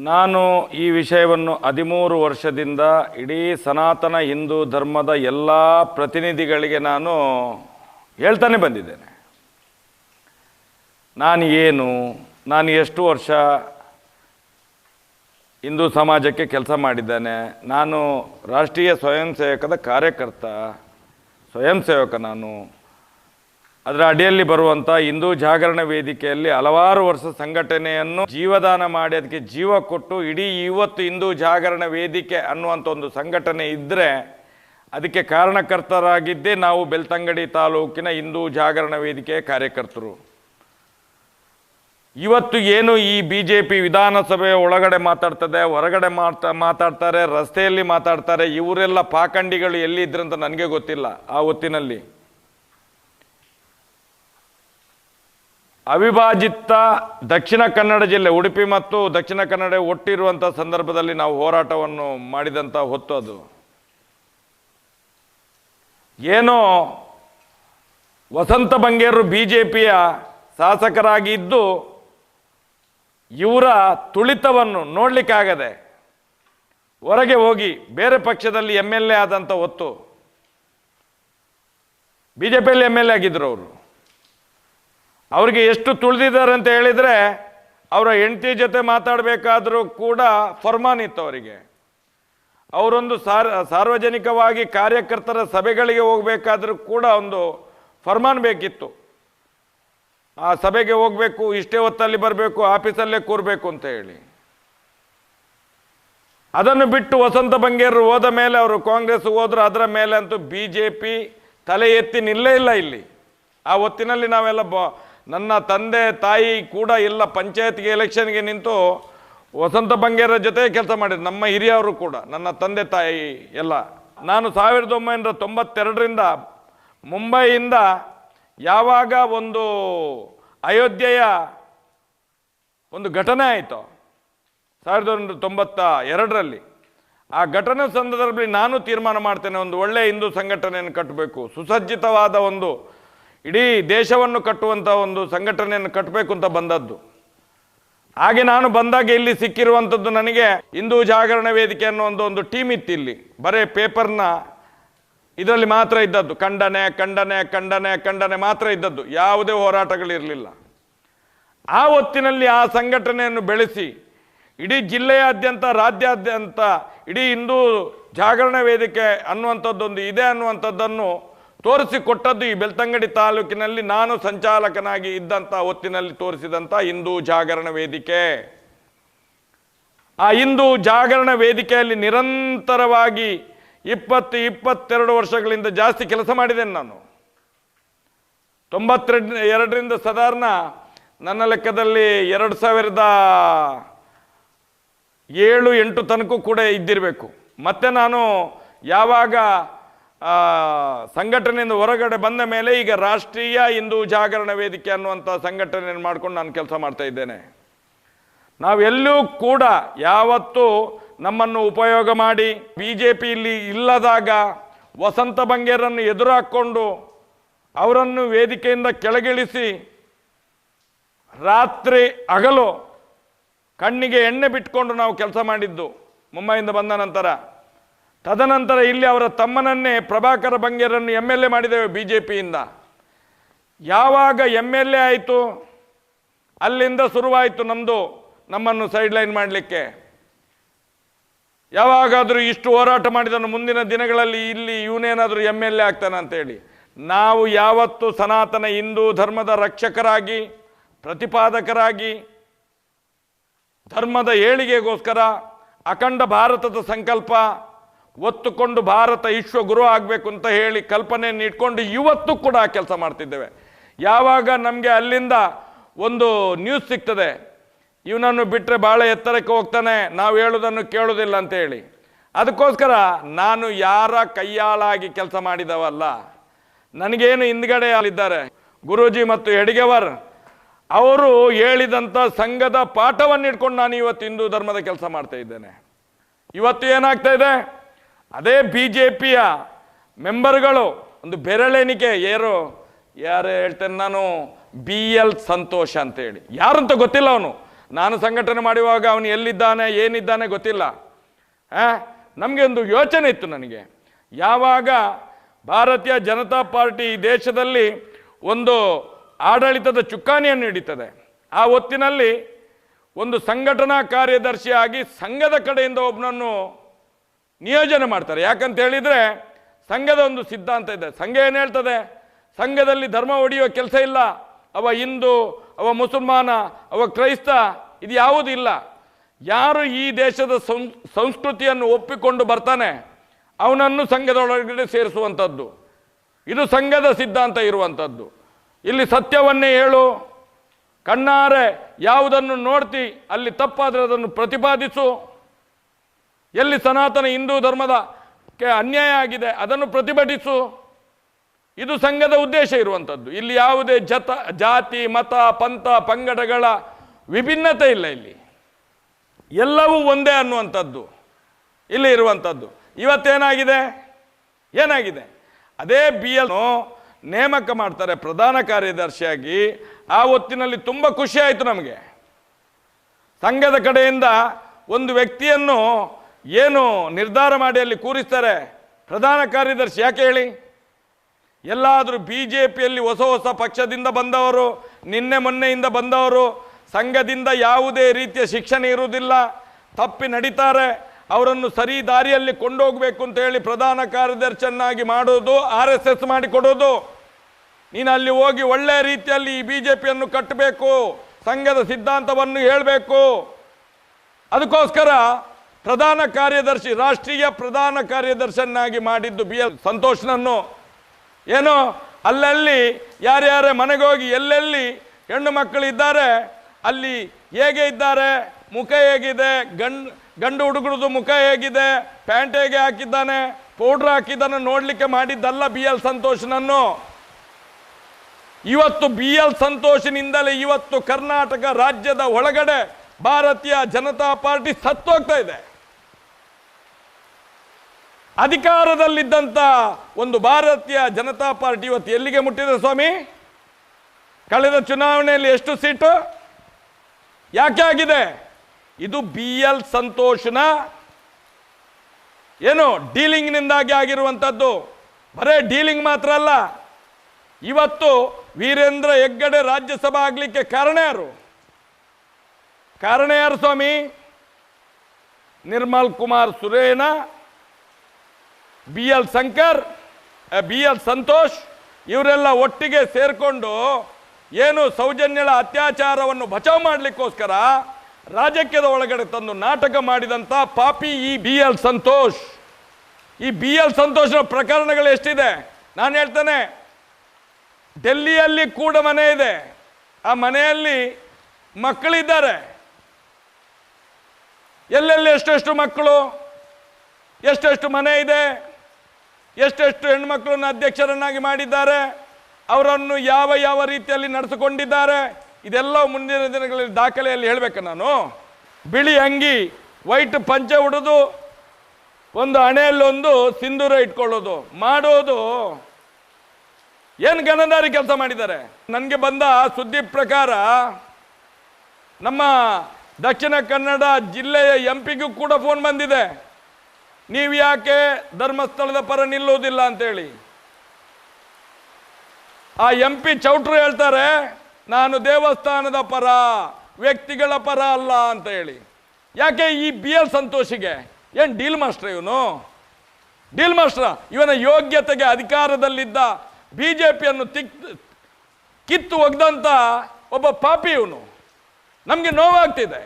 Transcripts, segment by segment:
ನಾನು ಈ ವಿಷಯವನ್ನು ಹದಿಮೂರು ವರ್ಷದಿಂದ ಇಡೀ ಸನಾತನ ಹಿಂದೂ ಧರ್ಮದ ಎಲ್ಲ ಪ್ರತಿನಿಧಿಗಳಿಗೆ ನಾನು ಹೇಳ್ತಾನೆ ಬಂದಿದ್ದೇನೆ. ನಾನು ಏನು, ನಾನು ಎಷ್ಟು ವರ್ಷ ಹಿಂದೂ ಸಮಾಜಕ್ಕೆ ಕೆಲಸ ಮಾಡಿದ್ದೇನೆ, ನಾನು ರಾಷ್ಟ್ರೀಯ ಸ್ವಯಂ ಸೇವಕದ ಕಾರ್ಯಕರ್ತ ಸ್ವಯಂ ಸೇವಕ ನಾನು. ಅದರ ಅಡಿಯಲ್ಲಿ ಬರುವಂಥ ಹಿಂದೂ ಜಾಗರಣ ವೇದಿಕೆಯಲ್ಲಿ ಹಲವಾರು ವರ್ಷ ಸಂಘಟನೆಯನ್ನು ಜೀವದಾನ ಮಾಡಿ, ಅದಕ್ಕೆ ಜೀವ ಕೊಟ್ಟು ಇಡೀ ಇವತ್ತು ಹಿಂದೂ ಜಾಗರಣ ವೇದಿಕೆ ಅನ್ನುವಂಥ ಒಂದು ಸಂಘಟನೆ ಇದ್ದರೆ ಅದಕ್ಕೆ ಕಾರಣಕರ್ತರಾಗಿದ್ದೇ ನಾವು ಬೆಳ್ತಂಗಡಿ ತಾಲೂಕಿನ ಹಿಂದೂ ಜಾಗರಣ ವೇದಿಕೆಯ ಕಾರ್ಯಕರ್ತರು. ಇವತ್ತು ಏನು ಈ ಬಿ ಜೆ ಪಿ ವಿಧಾನಸಭೆಯ ಒಳಗಡೆ ಮಾತಾಡ್ತದೆ, ಹೊರಗಡೆ ಮಾತಾ ಮಾತಾಡ್ತಾರೆ, ರಸ್ತೆಯಲ್ಲಿ ಮಾತಾಡ್ತಾರೆ, ಇವರೆಲ್ಲ ಪಾಖಂಡಿಗಳು ಎಲ್ಲಿದ್ರಂತ ನನಗೆ ಗೊತ್ತಿಲ್ಲ ಆ ಹೊತ್ತಿನಲ್ಲಿ. ಅವಿಭಾಜಿತ ದಕ್ಷಿಣ ಕನ್ನಡ ಜಿಲ್ಲೆ, ಉಡುಪಿ ಮತ್ತು ದಕ್ಷಿಣ ಕನ್ನಡ ಒಟ್ಟಿರುವಂಥ ಸಂದರ್ಭದಲ್ಲಿ ನಾವು ಹೋರಾಟವನ್ನು ಮಾಡಿದಂಥ ಹೊತ್ತು ಅದು. ಏನೋ ವಸಂತ ಬಂಗೇರು ಬಿ ಜೆ ಪಿಯ ಶಾಸಕರಾಗಿದ್ದು ಇವರ ತುಳಿತವನ್ನು ನೋಡಲಿಕ್ಕಾಗದೆ ಹೊರಗೆ ಹೋಗಿ ಬೇರೆ ಪಕ್ಷದಲ್ಲಿ ಎಂ ಎಲ್ ಎ ಆದಂಥ ಹೊತ್ತು ಬಿ ಜೆ ಪಿಯಲ್ಲಿ ಎಂ ಎಲ್ ಎ ಆಗಿದ್ದರು ಅವರು. ಅವ್ರಿಗೆ ಎಷ್ಟು ತುಳಿದಿದ್ದಾರೆ ಅಂತ ಹೇಳಿದರೆ ಅವರ ಹೆಂಡತಿ ಜೊತೆ ಮಾತಾಡಬೇಕಾದರೂ ಕೂಡ ಫರ್ಮಾನ್ ಇತ್ತು ಅವರಿಗೆ. ಅವರೊಂದು ಸಾರ್, ಸಾರ್ವಜನಿಕವಾಗಿ ಕಾರ್ಯಕರ್ತರ ಸಭೆಗಳಿಗೆ ಹೋಗಬೇಕಾದ್ರೂ ಕೂಡ ಒಂದು ಫರ್ಮಾನ್ ಬೇಕಿತ್ತು. ಆ ಸಭೆಗೆ ಹೋಗಬೇಕು, ಇಷ್ಟೇ ಹೊತ್ತಲ್ಲಿ ಬರಬೇಕು, ಆಫೀಸಲ್ಲೇ ಕೂರಬೇಕು ಅಂತ ಹೇಳಿ. ಅದನ್ನು ಬಿಟ್ಟು ವಸಂತ ಬಂಗೇರು ಹೋದ ಮೇಲೆ ಅವರು ಕಾಂಗ್ರೆಸ್ ಹೋದ್ರು, ಅದರ ಮೇಲೆ ಅಂತೂ ಬಿ ಜೆ ಪಿ ತಲೆ ಎತ್ತಿ ನಿಲ್ಲೇ ಇಲ್ಲ ಇಲ್ಲಿ. ಆ ಹೊತ್ತಿನಲ್ಲಿ ನಾವೆಲ್ಲ ಬ ನನ್ನ ತಂದೆ ತಾಯಿ ಕೂಡ ಎಲ್ಲ ಪಂಚಾಯತ್ಗೆ ಎಲೆಕ್ಷನ್ಗೆ ನಿಂತು ವಸಂತ ಬಂಗೇರ ಜೊತೆ ಕೆಲಸ ಮಾಡಿದ್ರು. ನಮ್ಮ ಹಿರಿಯವರು ಕೂಡ, ನನ್ನ ತಂದೆ ತಾಯಿ ಎಲ್ಲ. ನಾನು ಸಾವಿರದ ಒಂಬೈನೂರ ತೊಂಬತ್ತೆರಡರಿಂದ ಮುಂಬೈಯಿಂದ ಯಾವಾಗ ಒಂದು ಅಯೋಧ್ಯೆಯ ಒಂದು ಘಟನೆ ಆಯಿತು, ಸಾವಿರದ ಒಂಬೈನೂರ ತೊಂಬತ್ತ ಎರಡರಲ್ಲಿ ಆ ಘಟನೆ ಸಂದರ್ಭದಲ್ಲಿ ನಾನು ತೀರ್ಮಾನ ಮಾಡ್ತೇನೆ, ಒಂದು ಒಳ್ಳೆಯ ಹಿಂದೂ ಸಂಘಟನೆಯನ್ನು ಕಟ್ಟಬೇಕು, ಸುಸಜ್ಜಿತವಾದ ಒಂದು ಇಡೀ ದೇಶವನ್ನು ಕಟ್ಟುವಂಥ ಒಂದು ಸಂಘಟನೆಯನ್ನು ಕಟ್ಟಬೇಕು ಅಂತ ಬಂದದ್ದು. ಹಾಗೆ ನಾನು ಬಂದಾಗ ಇಲ್ಲಿ ಸಿಕ್ಕಿರುವಂಥದ್ದು ನನಗೆ ಹಿಂದೂ ಜಾಗರಣ ವೇದಿಕೆ ಅನ್ನೋ ಒಂದು ಒಂದು ಟೀಮ್ ಇತ್ತು ಇಲ್ಲಿ. ಬರೀ ಪೇಪರ್ನ ಇದರಲ್ಲಿ ಮಾತ್ರ ಇದ್ದದ್ದು. ಖಂಡನೆ ಖಂಡನೆ ಖಂಡನೆ ಖಂಡನೆ ಮಾತ್ರ ಇದ್ದದ್ದು. ಯಾವುದೇ ಹೋರಾಟಗಳಿರಲಿಲ್ಲ. ಆ ಹೊತ್ತಿನಲ್ಲಿ ಆ ಸಂಘಟನೆಯನ್ನು ಬೆಳೆಸಿ ಇಡೀ ಜಿಲ್ಲೆಯಾದ್ಯಂತ, ರಾಜ್ಯಾದ್ಯಂತ, ಇಡೀ ಹಿಂದೂ ಜಾಗರಣ ವೇದಿಕೆ ಅನ್ನುವಂಥದ್ದೊಂದು ಇದೆ ಅನ್ನುವಂಥದ್ದನ್ನು ತೋರಿಸಿಕೊಟ್ಟದ್ದು ಈ ಬೆಳ್ತಂಗಡಿ ತಾಲೂಕಿನಲ್ಲಿ ನಾನು ಸಂಚಾಲಕನಾಗಿ ಇದ್ದಂಥ ಹೊತ್ತಿನಲ್ಲಿ ತೋರಿಸಿದಂಥ ಹಿಂದೂ ಜಾಗರಣ ವೇದಿಕೆ. ಆ ಹಿಂದೂ ಜಾಗರಣ ವೇದಿಕೆಯಲ್ಲಿ ನಿರಂತರವಾಗಿ ಇಪ್ಪತ್ತು ಇಪ್ಪತ್ತೆರಡು ವರ್ಷಗಳಿಂದ ಜಾಸ್ತಿ ಕೆಲಸ ಮಾಡಿದ್ದೇನೆ ನಾನು. ತೊಂಬತ್ತೆರಡು ಎರಡರಿಂದ ಸಾಧಾರಣ ನನ್ನ ಲೆಕ್ಕದಲ್ಲಿ ಎರಡು ಸಾವಿರದ ಏಳು ಎಂಟು ತನಕ ಕೂಡ ಇದ್ದಿರಬೇಕು. ಮತ್ತೆ ನಾನು ಯಾವಾಗ ಸಂಘಟನೆಯಿಂದ ಹೊರಗಡೆ ಬಂದ ಮೇಲೆ ಈಗ ರಾಷ್ಟ್ರೀಯ ಹಿಂದೂ ಜಾಗರಣ ವೇದಿಕೆ ಅನ್ನುವಂಥ ಸಂಘಟನೆಯನ್ನು ಮಾಡ್ಕೊಂಡು ನಾನು ಕೆಲಸ ಮಾಡ್ತಾ ಇದ್ದೇನೆ. ನಾವೆಲ್ಲೂ ಕೂಡ ಯಾವತ್ತೂ ನಮ್ಮನ್ನು ಉಪಯೋಗ ಮಾಡಿ ಬಿ ಜೆ ಪಿಯಲ್ಲಿ ಇಲ್ಲದಾಗ ವಸಂತ ಬಂಗೇರನ್ನು ಎದುರು ಹಾಕ್ಕೊಂಡು ಅವರನ್ನು ವೇದಿಕೆಯಿಂದ ಕೆಳಗಿಳಿಸಿ ರಾತ್ರಿ ಹಗಲು ಕಣ್ಣಿಗೆ ಎಣ್ಣೆ ಬಿಟ್ಕೊಂಡು ನಾವು ಕೆಲಸ ಮಾಡಿದ್ದು ಮುಂಬೈಯಿಂದ ಬಂದ ನಂತರ. ತದನಂತರ ಇಲ್ಲಿ ಅವರ ತಮ್ಮನನ್ನೇ ಪ್ರಭಾಕರ ಬಂಗೇರನ್ನು ಎಂ ಎಲ್ ಎ ಮಾಡಿದ್ದೇವೆ ಬಿ ಜೆ ಪಿಯಿಂದ ಯಾವಾಗ ಎಂ ಎಲ್ ಎ ಆಯಿತು? ಅಲ್ಲಿಂದ ಶುರುವಾಯಿತು ನಮ್ಮದು ನಮ್ಮನ್ನು ಸೈಡ್ ಲೈನ್ ಮಾಡಲಿಕ್ಕೆ. ಯಾವಾಗಾದರೂ ಇಷ್ಟು ಹೋರಾಟ ಮಾಡಿದನು ಮುಂದಿನ ದಿನಗಳಲ್ಲಿ ಇಲ್ಲಿ ಇವನೇನಾದರೂ ಎಂ ಎಲ್ ಎ ಆಗ್ತಾನೆ ಅಂತೇಳಿ. ನಾವು ಯಾವತ್ತು ಸನಾತನ ಹಿಂದೂ ಧರ್ಮದ ರಕ್ಷಕರಾಗಿ, ಪ್ರತಿಪಾದಕರಾಗಿ, ಧರ್ಮದ ಏಳಿಗೆಗೋಸ್ಕರ ಅಖಂಡ ಭಾರತದ ಸಂಕಲ್ಪ ಒತ್ತುಕೊಂಡು ಭಾರತ ವಿಶ್ವ ಗುರು ಆಗಬೇಕು ಅಂತ ಹೇಳಿ ಕಲ್ಪನೆಯನ್ನು ಇಟ್ಕೊಂಡು ಇವತ್ತು ಕೂಡ ಕೆಲಸ ಮಾಡ್ತಿದ್ದೇವೆ. ಯಾವಾಗ ನಮಗೆ ಅಲ್ಲಿಂದ ಒಂದು ನ್ಯೂಸ್ ಸಿಗ್ತದೆ, ಇವನನ್ನು ಬಿಟ್ಟರೆ ಭಾಳ ಎತ್ತರಕ್ಕೆ ಹೋಗ್ತಾನೆ, ನಾವು ಹೇಳೋದನ್ನು ಕೇಳೋದಿಲ್ಲ ಅಂತ ಹೇಳಿ. ಅದಕ್ಕೋಸ್ಕರ ನಾನು ಯಾರ ಕೈಯಾಳಾಗಿ ಕೆಲಸ ಮಾಡಿದವಲ್ಲ, ನನಗೇನು ಹಿಂದ್ಗಡೆ ಅಲ್ಲಿದ್ದಾರೆ ಗುರೂಜಿ ಮತ್ತು ಹೆಡಿಗೆವರ್, ಅವರು ಹೇಳಿದಂಥ ಸಂಘದ ಪಾಠವನ್ನು ಇಟ್ಕೊಂಡು ನಾನು ಇವತ್ತು ಹಿಂದೂ ಧರ್ಮದ ಕೆಲಸ ಮಾಡ್ತಾ ಇದ್ದೇನೆ. ಇವತ್ತು ಏನಾಗ್ತಾ ಇದೆ? ಅದೇ ಬಿ ಜೆ ಪಿಯ ಮೆಂಬರ್ಗಳು ಒಂದು ಬೆರಳೆಣಿಕೆ, ಯಾರು? ಯಾರು ಹೇಳ್ತೇನೆ ನಾನು? ಬಿ ಎಲ್ ಸಂತೋಷ ಅಂತೇಳಿ. ಯಾರು ಅಂತ ಗೊತ್ತಿಲ್ಲ ಅವನು. ನಾನು ಸಂಘಟನೆ ಮಾಡುವಾಗ ಅವನು ಎಲ್ಲಿದ್ದಾನೆ, ಏನಿದ್ದಾನೆ ಗೊತ್ತಿಲ್ಲ. ನಮಗೆ ಒಂದು ಯೋಚನೆ ಇತ್ತು ನನಗೆ. ಯಾವಾಗ ಭಾರತೀಯ ಜನತಾ ಪಾರ್ಟಿ ಈ ದೇಶದಲ್ಲಿ ಒಂದು ಆಡಳಿತದ ಚುಕ್ಕಾಣಿಯನ್ನು ಹಿಡಿತದೆ, ಆ ಹೊತ್ತಿನಲ್ಲಿ ಒಂದು ಸಂಘಟನಾ ಕಾರ್ಯದರ್ಶಿಯಾಗಿ ಸಂಘದ ಕಡೆಯಿಂದ ಒಬ್ಬನನ್ನು ನಿಯೋಜನೆ ಮಾಡ್ತಾರೆ. ಯಾಕಂತ ಹೇಳಿದರೆ ಸಂಘದ ಒಂದು ಸಿದ್ಧಾಂತ ಇದೆ. ಸಂಘ ಏನು ಹೇಳ್ತದೆ? ಸಂಘದಲ್ಲಿ ಧರ್ಮ ಒಡೆಯುವ ಕೆಲಸ ಇಲ್ಲ. ಅವ ಹಿಂದೂ, ಅವ ಮುಸಲ್ಮಾನ, ಅವ ಕ್ರೈಸ್ತ ಇದು ಯಾವುದೂ ಇಲ್ಲ. ಯಾರು ಈ ದೇಶದ ಸಂಸ್ಕೃತಿಯನ್ನು ಒಪ್ಪಿಕೊಂಡು ಬರ್ತಾನೆ, ಅವನನ್ನು ಸಂಘದೊಳಗಡೆ ಸೇರಿಸುವಂಥದ್ದು. ಇದು ಸಂಘದ ಸಿದ್ಧಾಂತ ಇರುವಂಥದ್ದು. ಇಲ್ಲಿ ಸತ್ಯವನ್ನೇ ಹೇಳು. ಕಣ್ಣಾರೆ ಯಾವುದನ್ನು ನೋಡ್ತಿ, ಅಲ್ಲಿ ತಪ್ಪಾದರೆ ಅದನ್ನು ಪ್ರತಿಪಾದಿಸು. ಎಲ್ಲಿ ಸನಾತನ ಹಿಂದೂ ಧರ್ಮದ ಕೆ ಅನ್ಯಾಯ ಆಗಿದೆ ಅದನ್ನು ಪ್ರತಿಭಟಿಸು. ಇದು ಸಂಘದ ಉದ್ದೇಶ ಇರುವಂಥದ್ದು. ಇಲ್ಲಿ ಯಾವುದೇ ಜತ, ಜಾತಿ, ಮತ, ಪಂಥ, ಪಂಗಡಗಳ ವಿಭಿನ್ನತೆ ಇಲ್ಲ ಇಲ್ಲಿ. ಎಲ್ಲವೂ ಒಂದೇ ಅನ್ನುವಂಥದ್ದು. ಇಲ್ಲಿ ಇರುವಂಥದ್ದು. ಇವತ್ತೇನಾಗಿದೆ? ಏನಾಗಿದೆ? ಅದೇ ಬಿ ಎಲ್ ನೇಮಕ ಮಾಡ್ತಾರೆ ಪ್ರಧಾನ ಕಾರ್ಯದರ್ಶಿಯಾಗಿ. ಆ ಹೊತ್ತಿನಲ್ಲಿ ತುಂಬ ಖುಷಿ ನಮಗೆ. ಸಂಘದ ಕಡೆಯಿಂದ ಒಂದು ವ್ಯಕ್ತಿಯನ್ನು ಏನು ನಿರ್ಧಾರ ಮಾಡಿ ಅಲ್ಲಿ ಕೂರಿಸ್ತಾರೆ? ಪ್ರಧಾನ ಕಾರ್ಯದರ್ಶಿ ಯಾಕೆ ಹೇಳಿ? ಎಲ್ಲಾದರೂ ಬಿ ಜೆ ಪಿಯಲ್ಲಿ ಹೊಸ ಹೊಸ ಪಕ್ಷದಿಂದ ಬಂದವರು, ನಿನ್ನೆ ಮೊನ್ನೆಯಿಂದ ಬಂದವರು, ಸಂಘದಿಂದ ಯಾವುದೇ ರೀತಿಯ ಶಿಕ್ಷಣ ಇರುವುದಿಲ್ಲ, ತಪ್ಪಿ ನಡೀತಾರೆ, ಅವರನ್ನು ಸರಿ ದಾರಿಯಲ್ಲಿ ಕೊಂಡೋಗಬೇಕು ಅಂತ ಹೇಳಿ ಪ್ರಧಾನ ಕಾರ್ಯದರ್ಶಿಯನ್ನಾಗಿ ಮಾಡೋದು ಆರ್ ಎಸ್ ಎಸ್ ಮಾಡಿಕೊಡೋದು ನೀನು ಅಲ್ಲಿ ಹೋಗಿ ಒಳ್ಳೆಯ ರೀತಿಯಲ್ಲಿ ಈ ಬಿ ಜೆ ಪಿಯನ್ನು ಕಟ್ಟಬೇಕು, ಸಂಘದ ಸಿದ್ಧಾಂತವನ್ನು ಹೇಳಬೇಕು. ಅದಕ್ಕೋಸ್ಕರ ಪ್ರಧಾನ ಕಾರ್ಯದರ್ಶಿ, ರಾಷ್ಟ್ರೀಯ ಪ್ರಧಾನ ಕಾರ್ಯದರ್ಶಿಯನ್ನಾಗಿ ಮಾಡಿದ್ದು ಬಿ ಎಲ್ ಸಂತೋಷ್ನನ್ನು. ಏನೋ? ಅಲ್ಲಲ್ಲಿ ಯಾರ್ಯಾರ ಮನೆಗೋಗಿ ಎಲ್ಲೆಲ್ಲಿ ಹೆಣ್ಣು ಮಕ್ಕಳು ಇದ್ದಾರೆ, ಅಲ್ಲಿ ಹೇಗೆ ಇದ್ದಾರೆ? ಮುಖ ಹೇಗಿದೆ? ಗಂಡು ಗಂಡು ಹುಡುಗರದು ಮುಖ ಹೇಗಿದೆ? ಪ್ಯಾಂಟ್ ಹೇಗೆ ಹಾಕಿದ್ದಾನೆ? ಪೌಡ್ರ್ ಹಾಕಿದ್ದಾನೆ ನೋಡಲಿಕ್ಕೆ ಮಾಡಿದ್ದಲ್ಲ ಬಿ ಎಲ್ ಸಂತೋಷ್ನನ್ನು. ಇವತ್ತು ಬಿ ಎಲ್ ಸಂತೋಷನಿಂದಲೇ ಇವತ್ತು ಕರ್ನಾಟಕ ರಾಜ್ಯದ ಒಳಗಡೆ ಭಾರತೀಯ ಜನತಾ ಪಾರ್ಟಿ ಸತ್ತೋಗ್ತಾ ಇದೆ. ಅಧಿಕಾರದಲ್ಲಿದ್ದಂಥ ಒಂದು ಭಾರತೀಯ ಜನತಾ ಪಾರ್ಟಿ ಇವತ್ತು ಎಲ್ಲಿಗೆ ಮುಟ್ಟಿದೆ ಸ್ವಾಮಿ? ಕಳೆದ ಚುನಾವಣೆಯಲ್ಲಿ ಎಷ್ಟು ಸೀಟು? ಯಾಕೆ ಆಗಿದೆ? ಇದು ಬಿ ಎಲ್ ಸಂತೋಷನ ಏನು ಡೀಲಿಂಗ್ನಿಂದಾಗಿ ಆಗಿರುವಂಥದ್ದು ಬರೇ ಡೀಲಿಂಗ್ ಮಾತ್ರ ಅಲ್ಲ. ಇವತ್ತು ವೀರೇಂದ್ರ ಹೆಗ್ಗಡೆ ರಾಜ್ಯಸಭಾ ಆಗಲಿಕ್ಕೆ ಕಾರಣ ಯಾರು? ಕಾರಣ ಯಾರು ಸ್ವಾಮಿ? Nirmal Kumar Surana B L Shankar B L Santosh, ಇವರೆಲ್ಲ ಒಟ್ಟಿಗೆ ಸೇರಿಕೊಂಡು ಏನು ಸೌಜನ್ಯಳ ಅತ್ಯಾಚಾರವನ್ನು ಬಚಾವ್ ಮಾಡಲಿಕ್ಕೋಸ್ಕರ ರಾಜಕೀಯದ ಒಳಗಡೆ ತಂದು ನಾಟಕ ಮಾಡಿದಂಥ ಪಾಪಿ ಈ ಬಿ ಎಲ್ ಸಂತೋಷ್. ಈ ಬಿ ಎಲ್ ಸಂತೋಷನ ಪ್ರಕರಣಗಳು ಎಷ್ಟಿದೆ? ನಾನು ಹೇಳ್ತೇನೆ, ಡೆಲ್ಲಿಯಲ್ಲಿ ಕೂಡ ಮನೆ ಇದೆ. ಆ ಮನೆಯಲ್ಲಿ ಮಕ್ಕಳಿದ್ದಾರೆ. ಎಲ್ಲೆಲ್ಲಿ ಎಷ್ಟೆಷ್ಟು ಮಕ್ಕಳು? ಎಷ್ಟೆಷ್ಟು ಮನೆ ಇದೆ? ಎಷ್ಟೆಷ್ಟು ಹೆಣ್ಮಕ್ಳನ್ನು ಅಧ್ಯಕ್ಷರನ್ನಾಗಿ ಮಾಡಿದ್ದಾರೆ, ಅವರನ್ನು ಯಾವ ಯಾವ ರೀತಿಯಲ್ಲಿ ನಡೆಸಿಕೊಂಡಿದ್ದಾರೆ ಇದೆಲ್ಲ ಮುಂದಿನ ದಿನಗಳಲ್ಲಿ ದಾಖಲೆಯಲ್ಲಿ ಹೇಳಬೇಕು ನಾನು. ಬಿಳಿ ಅಂಗಿ, ವೈಟ್ ಪಂಚೆ ಉಡೋದು, ಒಂದು ಹಣೆಯಲ್ಲೊಂದು ಸಿಂಧೂರ ಇಟ್ಕೊಳ್ಳೋದು. ಮಾಡೋದು, ಏನು ಗಣದಾರಿ ಕೆಲಸ ಮಾಡಿದ್ದಾರೆ? ನನಗೆ ಬಂದ ಸುದ್ದಿ ಪ್ರಕಾರ, ನಮ್ಮ ದಕ್ಷಿಣ ಕನ್ನಡ ಜಿಲ್ಲೆಯ ಎಂ ಪಿಗೂ ಕೂಡ ಫೋನ್ ಬಂದಿದೆ. ನೀವು ಯಾಕೆ ಧರ್ಮಸ್ಥಳದ ಪರ ನಿಲ್ಲುವುದಿಲ್ಲ ಅಂತೇಳಿ? ಆ ಎಂ ಪಿ ಚೌಟ್ರು ಹೇಳ್ತಾರೆ, ನಾನು ದೇವಸ್ಥಾನದ ಪರ, ವ್ಯಕ್ತಿಗಳ ಪರ ಅಲ್ಲ ಅಂತ ಹೇಳಿ. ಯಾಕೆ ಈ ಬಿ ಎಲ್ ಸಂತೋಷಿಗೆ? ಏನು ಡೀಲ್ ಮಾಸ್ಟ್ರ ಇವನು? ಡೀಲ್ ಮಾಸ್ಟ್ರ, ಇವನ ಯೋಗ್ಯತೆಗೆ ಅಧಿಕಾರದಲ್ಲಿದ್ದ ಬಿ ಜೆ ಪಿಯನ್ನು ತಿಕ್, ಕಿತ್ತು ಒಗ್ದಂಥ ಒಬ್ಬ ಪಾಪಿ ಇವನು. ನಮಗೆ ನೋವಾಗ್ತಿದೆ.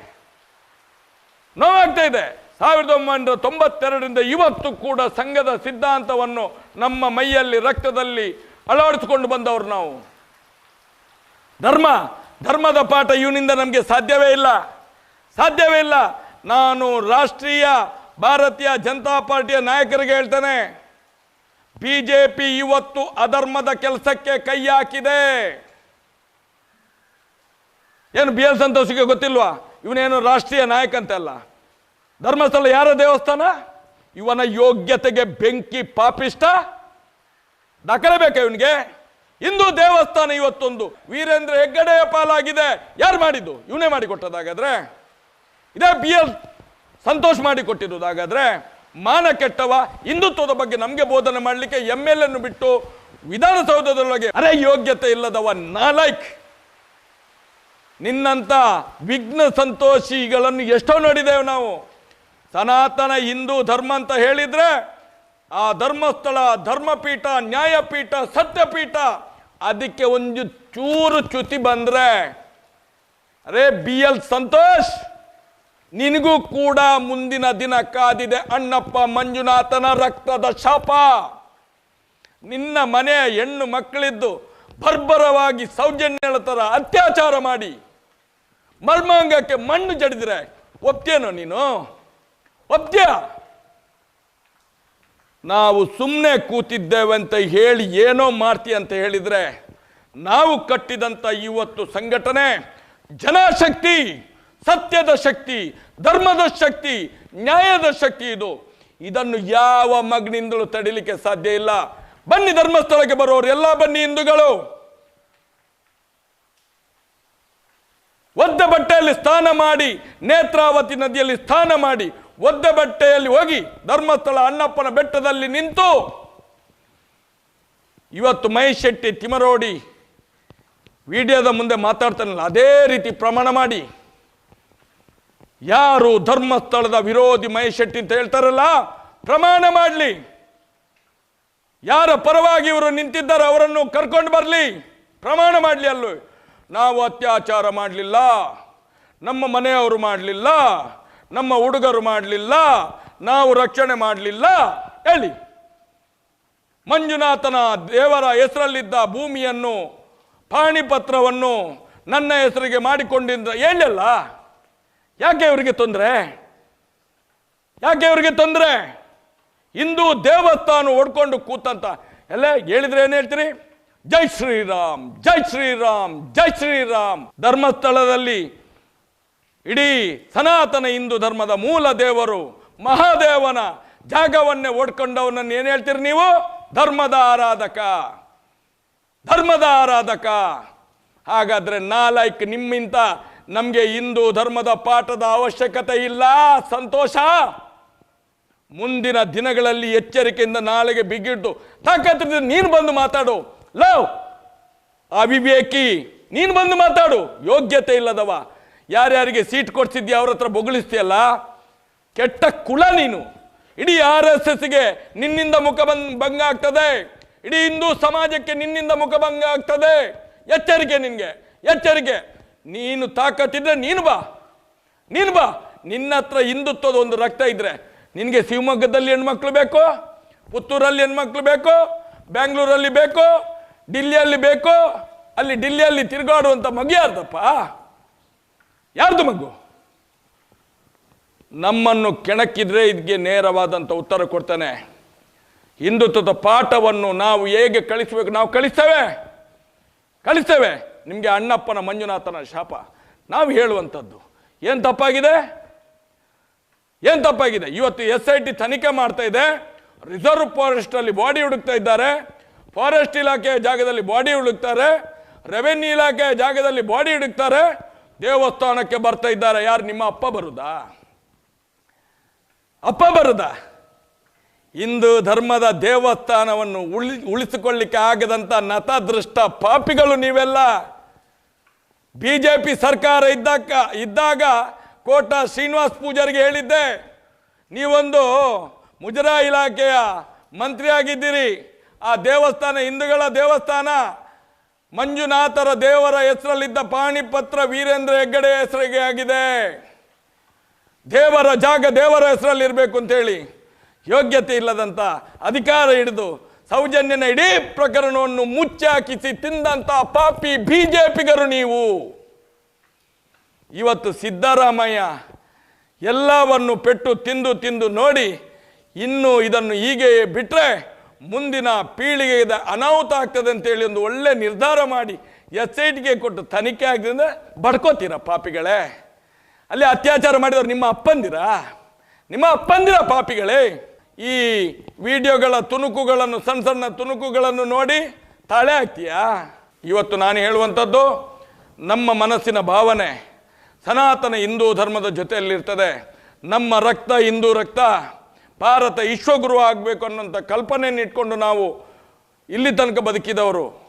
ನೋವಾಗ್ತಾ ಇದೆ ಸಾವಿರದ ಒಂಬೈನೂರ ತೊಂಬತ್ತೆರಡರಿಂದ ಇವತ್ತು ಕೂಡ ಸಂಘದ ಸಿದ್ಧಾಂತವನ್ನು ನಮ್ಮ ಮೈಯಲ್ಲಿ ರಕ್ತದಲ್ಲಿ ಅಳವಡಿಸಿಕೊಂಡು ಬಂದವರು ನಾವು. ಧರ್ಮ, ಧರ್ಮದ ಪಾಠ ಇವನಿಂದ ನಮಗೆ ಸಾಧ್ಯವೇ ಇಲ್ಲ. ಸಾಧ್ಯವೇ ಇಲ್ಲ. ನಾನು ರಾಷ್ಟ್ರೀಯ ಭಾರತೀಯ ಜನತಾ ಪಾರ್ಟಿಯ ನಾಯಕರಿಗೆ ಹೇಳ್ತೇನೆ ಬಿ ಜೆ ಪಿ ಇವತ್ತು ಅಧರ್ಮದ ಕೆಲಸಕ್ಕೆ ಕೈ ಹಾಕಿದೆ. ಏನು ಬಿ ಎಲ್ ಸಂತೋಷಿಗೆ ಗೊತ್ತಿಲ್ವಾ? ಇವನೇನು ರಾಷ್ಟ್ರೀಯ ನಾಯಕ ಅಂತಲ್ಲ ಧರ್ಮಸ್ಥಳ ಯಾರ ದೇವಸ್ಥಾನ? ಇವನ ಯೋಗ್ಯತೆಗೆ ಬೆಂಕಿ ಪಾಪಿಷ್ಟ. ದಾಖಲೆ ಬೇಕಾ ಇವನಿಗೆ. ಹಿಂದೂ ದೇವಸ್ಥಾನ ಇವತ್ತೊಂದು. ವೀರೇಂದ್ರ ಹೆಗ್ಗಡೆಯ ಪಾಲಾಗಿದೆ. ಯಾರು ಮಾಡಿದ್ದು? ಇವನೇ ಮಾಡಿಕೊಟ್ಟದಾಗಾದ್ರೆ? ಇದೇ ಬಿ ಎಲ್ ಸಂತೋಷ್ ಮಾಡಿಕೊಟ್ಟಿರುವುದಾಗಾದ್ರೆ ಮಾನ ಕೆಟ್ಟವ ಹಿಂದುತ್ವದ ಬಗ್ಗೆ ನಮಗೆ ಬೋಧನೆ ಮಾಡಲಿಕ್ಕೆ ಎಂ ಎಲ್ ಅನ್ನು ಬಿಟ್ಟು ವಿಧಾನಸೌಧದೊಳಗೆ. ಅರೆ ಯೋಗ್ಯತೆ ಇಲ್ಲದವ ನಾಲೈಕ್ ನಿನ್ನಂಥ ವಿಘ್ನ ಸಂತೋಷಿಗಳನ್ನು ಎಷ್ಟೋ ನೋಡಿದ್ದೇವೆ ನಾವು. ಸನಾತನ ಹಿಂದೂ ಧರ್ಮ ಅಂತ ಹೇಳಿದ್ರೆ ಆ ಧರ್ಮಸ್ಥಳ, ಧರ್ಮಪೀಠ, ನ್ಯಾಯಪೀಠ, ಸತ್ಯಪೀಠ, ಅದಕ್ಕೆ ಒಂದು ಚೂರು ಚ್ಯುತಿ ಬಂದ್ರೆ, ಅರೇ ಬಿ ಎಲ್ ಸಂತೋಷ್, ನಿನಗೂ ಕೂಡ ಮುಂದಿನ ದಿನ ಕಾದಿದೆ ಅಣ್ಣಪ್ಪ ಮಂಜುನಾಥನ ರಕ್ತದ ಶಾಪ. ನಿನ್ನ ಮನೆಯ ಹೆಣ್ಣು ಮಕ್ಕಳಿದ್ದು ಬರ್ಬರವಾಗಿ ಥರ ಅತ್ಯಾಚಾರ ಮಾಡಿ, ಮರ್ಮಾಂಗಕ್ಕೆ ಮಣ್ಣು ಜಡಿದ್ರೆ ಒಪ್ತೇನೋ ನೀನು? ಒಪ್ತ್ಯಾ ನಾವು ಸುಮ್ಮನೆ ಕೂತಿದ್ದೇವೆ ಅಂತ ಹೇಳಿ ಏನೋ ಮಾಡ್ತಿ ಅಂತ ಹೇಳಿದ್ರೆ, ನಾವು ಕಟ್ಟಿದಂಥ ಇವತ್ತು ಸಂಘಟನೆ ಜನಶಕ್ತಿ, ಸತ್ಯದ ಶಕ್ತಿ, ಧರ್ಮದ ಶಕ್ತಿ, ನ್ಯಾಯದ ಶಕ್ತಿ ಇದು. ಇದನ್ನು ಯಾವ ಮಗನಿಂದಲೂ ತಡಿಲಿಕ್ಕೆ ಸಾಧ್ಯ ಇಲ್ಲ. ಬನ್ನಿ ಧರ್ಮಸ್ಥಳಕ್ಕೆ ಬರೋರು, ಎಲ್ಲ ಬನ್ನಿ ಹಿಂದೂಗಳು. ಒದ್ದ ಬಟ್ಟೆಯಲ್ಲಿ ಸ್ನಾನ ಮಾಡಿ, ನೇತ್ರಾವತಿ ನದಿಯಲ್ಲಿ ಸ್ನಾನ ಮಾಡಿ ಒದ್ದ ಬಟ್ಟೆಯಲ್ಲಿ ಹೋಗಿ ಧರ್ಮಸ್ಥಳ ಅಣ್ಣಪ್ಪನ ಬೆಟ್ಟದಲ್ಲಿ ನಿಂತು ಇವತ್ತು ಮಹೇಶ್ ಶೆಟ್ಟಿ ತಿಮರೋಡಿ ವಿಡಿಯೋದ ಮುಂದೆ ಮಾತಾಡ್ತಾನಲ್ಲ, ಅದೇ ರೀತಿ ಪ್ರಮಾಣ ಮಾಡಿ. ಯಾರು ಧರ್ಮಸ್ಥಳದ ವಿರೋಧಿ ಮಹೇಶ್ ಶೆಟ್ಟಿ ಅಂತ ಹೇಳ್ತಾರಲ್ಲ, ಪ್ರಮಾಣ ಮಾಡಲಿ. ಯಾರ ಪರವಾಗಿ ಇವರು ನಿಂತಿದ್ದಾರೆ ಅವರನ್ನು ಕರ್ಕೊಂಡು ಬರಲಿ. ಪ್ರಮಾಣ ಮಾಡಲಿ ಅಲ್ಲೂ. ನಾವು ಅತ್ಯಾಚಾರ ಮಾಡಲಿಲ್ಲ, ನಮ್ಮ ಮನೆಯವರು ಮಾಡಲಿಲ್ಲ. ನಮ್ಮ ಹುಡುಗರು ಮಾಡಲಿಲ್ಲ, ನಾವು ರಕ್ಷಣೆ ಮಾಡಲಿಲ್ಲ, ಹೇಳಿ. ಮಂಜುನಾಥನ ದೇವರ ಹೆಸರಲ್ಲಿದ್ದ ಭೂಮಿಯನ್ನು, ಪಾಣಿಪತ್ರವನ್ನು ನನ್ನ ಹೆಸರಿಗೆ ಮಾಡಿಕೊಂಡಿದ್ದ ಹೇಳಲ್ಲ. ಯಾಕೆ ಇವರಿಗೆ ತೊಂದರೆ? ಯಾಕೆ ಇವರಿಗೆ ತೊಂದರೆ? ಹಿಂದೂ ದೇವಸ್ಥಾನ ಹೊಡ್ಕೊಂಡು ಕೂತಂತ. ಎಲ್ಲ ಹೇಳಿದ್ರೆ ಏನು ಹೇಳ್ತೀರಿ? ಜೈ ಶ್ರೀರಾಮ್ ಜೈ ಶ್ರೀರಾಮ್ ಜೈ ಶ್ರೀರಾಮ್. ಧರ್ಮಸ್ಥಳದಲ್ಲಿ ಇಡೀ ಸನಾತನ ಹಿಂದೂ ಧರ್ಮದ ಮೂಲ ದೇವರು ಮಹಾದೇವನ ಜಾಗವನ್ನೇ ಓಡ್ಕೊಂಡವನನ್ನು ಏನು ಹೇಳ್ತೀರಿ ನೀವು? ಧರ್ಮದ ಆರಾಧಕ. ಧರ್ಮದ ಆರಾಧಕ. ಹಾಗಾದ್ರೆ ನಾಲೈಕ್ ನಿಮ್ಮಿಂತ ನಮಗೆ ಹಿಂದೂ ಧರ್ಮದ ಪಾಠದ ಅವಶ್ಯಕತೆ ಇಲ್ಲ, ಸಂತೋಷ? ಮುಂದಿನ ದಿನಗಳಲ್ಲಿ ಎಚ್ಚರಿಕೆಯಿಂದ ನಾಳೆಗೆ ಬಿಗಿಡ್ದು ತಾಕತ್ತಿದ್ರೆ ನೀನು ಬಂದು ಮಾತಾಡು. ಲವ್, ಅವಿವೇಕಿ, ನೀನು ಬಂದು ಮಾತಾಡು. ಯೋಗ್ಯತೆ ಇಲ್ಲದವ. ಯಾರ್ಯಾರಿಗೆ ಸೀಟ್ ಕೊಡ್ಸಿದ್ಯಾ ಅವ್ರ ಹತ್ರ ಬೊಗಳಿಸ್ತೀಯಲ್ಲ? ಕೆಟ್ಟ ಕುಳ ನೀನು. ಇಡೀ ಆರ್ ಎಸ್ ಎಸ್ಗೆ ನಿನ್ನಿಂದ ಮುಖ ಭಂಗ ಆಗ್ತದೆ. ಇಡೀ ಹಿಂದೂ ಸಮಾಜಕ್ಕೆ ನಿನ್ನಿಂದ ಮುಖ ಭಂಗ ಆಗ್ತದೆ. ಎಚ್ಚರಿಕೆ ನಿನಗೆ, ಎಚ್ಚರಿಕೆ. ನೀನು ತಾಕತ್ತಿದ್ರೆ ನೀನು ಬಾ. ನೀನು ಬಾ. ನಿನ್ನ ಹತ್ರ ಹಿಂದುತ್ವದ ಒಂದು ರಕ್ತ ಇದ್ರೆ ನಿನಗೆ ಶಿವಮೊಗ್ಗದಲ್ಲಿ ಹೆಣ್ಮಕ್ಳು ಬೇಕು? ಪುತ್ತೂರಲ್ಲಿ ಹೆಣ್ಮಕ್ಳು ಬೇಕು? ಬ್ಯಾಂಗ್ಳೂರಲ್ಲಿ ಬೇಕು? ಡಿಲ್ಲಿಯಲ್ಲಿ ಬೇಕು? ಅಲ್ಲಿ ಡಿಲ್ಲಿಯಲ್ಲಿ ತಿರುಗಾಡುವಂಥ ಮಗು ಯಾರ್ದಪ್ಪ ಯಾರ್ದು ಮಗು? ನಮ್ಮನ್ನು ಕೆಣಕಿದ್ರೆ ಇದಕ್ಕೆ ನೇರವಾದಂಥ ಉತ್ತರ ಕೊಡ್ತಾನೆ. ಹಿಂದುತ್ವದ ಪಾಠವನ್ನು ನಾವು ಹೇಗೆ ಕಳಿಸ್ಬೇಕು ನಾವು ಕಳಿಸ್ತೇವೆ ಕಳಿಸ್ತೇವೆ ನಿಮಗೆ ಅಣ್ಣಪ್ಪನ ಮಂಜುನಾಥನ ಶಾಪ. ನಾವು ಹೇಳುವಂಥದ್ದು. ಏನು ತಪ್ಪಾಗಿದೆ? ಏನು ತಪ್ಪಾಗಿದೆ? ಇವತ್ತು ಎಸ್ ಐ ಟಿ ತನಿಖೆ ಮಾಡ್ತಾ ಇದೆ. ರಿಸರ್ವ್ ಫಾರೆಸ್ಟಲ್ಲಿ ಬಾಡಿ ಹುಡುಕ್ತಾ ಇದ್ದಾರೆ. ಫಾರೆಸ್ಟ್ ಇಲಾಖೆಯ ಜಾಗದಲ್ಲಿ ಬಾಡಿ ಹುಡುಕ್ತಾರೆ. ರೆವೆನ್ಯೂ ಇಲಾಖೆಯ ಜಾಗದಲ್ಲಿ ಬಾಡಿ ಹುಡುಕ್ತಾರೆ. ದೇವಸ್ಥಾನಕ್ಕೆ ಬರ್ತಾ ಇದ್ದಾರೆ. ಯಾರು? ನಿಮ್ಮ ಅಪ್ಪ ಬರುದಾ? ಅಪ್ಪ ಬರುದಾ? ಹಿಂದೂ ಧರ್ಮದ ದೇವಸ್ಥಾನವನ್ನು ಉಳಿ, ಉಳಿಸಿಕೊಳ್ಳಿಕ್ಕೆ ಆಗದಂಥ ನತದೃಷ್ಟ ಪಾಪಿಗಳು ನೀವೆಲ್ಲ. ಬಿ ಜೆ ಪಿ ಸರ್ಕಾರ ಇದ್ದಾಗ ಇದ್ದಾಗ ಕೋಟ ಶ್ರೀನಿವಾಸ್ ಪೂಜಾರಿಗೆ ಹೇಳಿದ್ದೆ, ನೀವೊಂದು ಮುಜರಾ ಇಲಾಖೆಯ ಮಂತ್ರಿಯಾಗಿದ್ದೀರಿ. ಆ ದೇವಸ್ಥಾನ ಹಿಂದೂಗಳ ದೇವಸ್ಥಾನ. ಮಂಜುನಾಥರ ದೇವರ ಹೆಸರಲ್ಲಿದ್ದ ಪಾಣಿಪತ್ರ ವೀರೇಂದ್ರ ಹೆಗ್ಗಡೆ ಹೆಸರಿಗೆ ಆಗಿದೆ. ದೇವರ ಜಾಗ ದೇವರ ಹೆಸರಲ್ಲಿ ಇರಬೇಕು ಅಂತೇಳಿ ಯೋಗ್ಯತೆ ಇಲ್ಲದಂತ ಅಧಿಕಾರ ಹಿಡಿದು ಸೌಜನ್ಯನ ಇಡೀ ಪ್ರಕರಣವನ್ನು ಮುಚ್ಚಾಕಿಸಿ ತಿಂದಂತ ಪಾಪಿ ಬಿಜೆಪಿಗರು ನೀವು. ಇವತ್ತು ಸಿದ್ದರಾಮಯ್ಯ ಎಲ್ಲವನ್ನು ಪೆಟ್ಟು ತಿಂದು ತಿಂದು ನೋಡಿ ಇನ್ನು ಇದನ್ನು ಹೀಗೆ ಬಿಟ್ಟರೆ ಮುಂದಿನ ಪೀಳಿಗೆಗೆ ಅನಾಹುತ ಆಗ್ತದೆ ಅಂತೇಳಿ ಒಂದು ಒಳ್ಳೆ ನಿರ್ಧಾರ ಮಾಡಿ ಎಸ್ ಐ ಟಿಗೆ ಕೊಟ್ಟು ತನಿಖೆ ಆಗದಿಂದ ಬಡ್ಕೋತೀರ ಪಾಪಿಗಳೇ? ಅಲ್ಲಿ ಅತ್ಯಾಚಾರ ಮಾಡಿದವರು ನಿಮ್ಮ ಅಪ್ಪಂದಿರ? ನಿಮ್ಮ ಅಪ್ಪಂದಿರ ಪಾಪಿಗಳೇ? ಈ ವಿಡಿಯೋಗಳ ತುಣುಕುಗಳನ್ನು, ಸಣ್ಣ ಸಣ್ಣ ತುಣುಕುಗಳನ್ನು ನೋಡಿ ತಾಳೆ ಹಾಕ್ತೀಯಾ? ಇವತ್ತು ನಾನು ಹೇಳುವಂಥದ್ದು, ನಮ್ಮ ಮನಸ್ಸಿನ ಭಾವನೆ ಸನಾತನ ಹಿಂದೂ ಧರ್ಮದ ಜೊತೆಯಲ್ಲಿರ್ತದೆ. ನಮ್ಮ ರಕ್ತ ಹಿಂದೂ ರಕ್ತ. ಭಾರತ ವಿಶ್ವಗುರು ಆಗಬೇಕು ಅನ್ನೋಂಥ ಕಲ್ಪನೆಯನ್ನು ಇಟ್ಕೊಂಡು ನಾವು ಇಲ್ಲಿ ತನಕ ಬದುಕಿದವರು.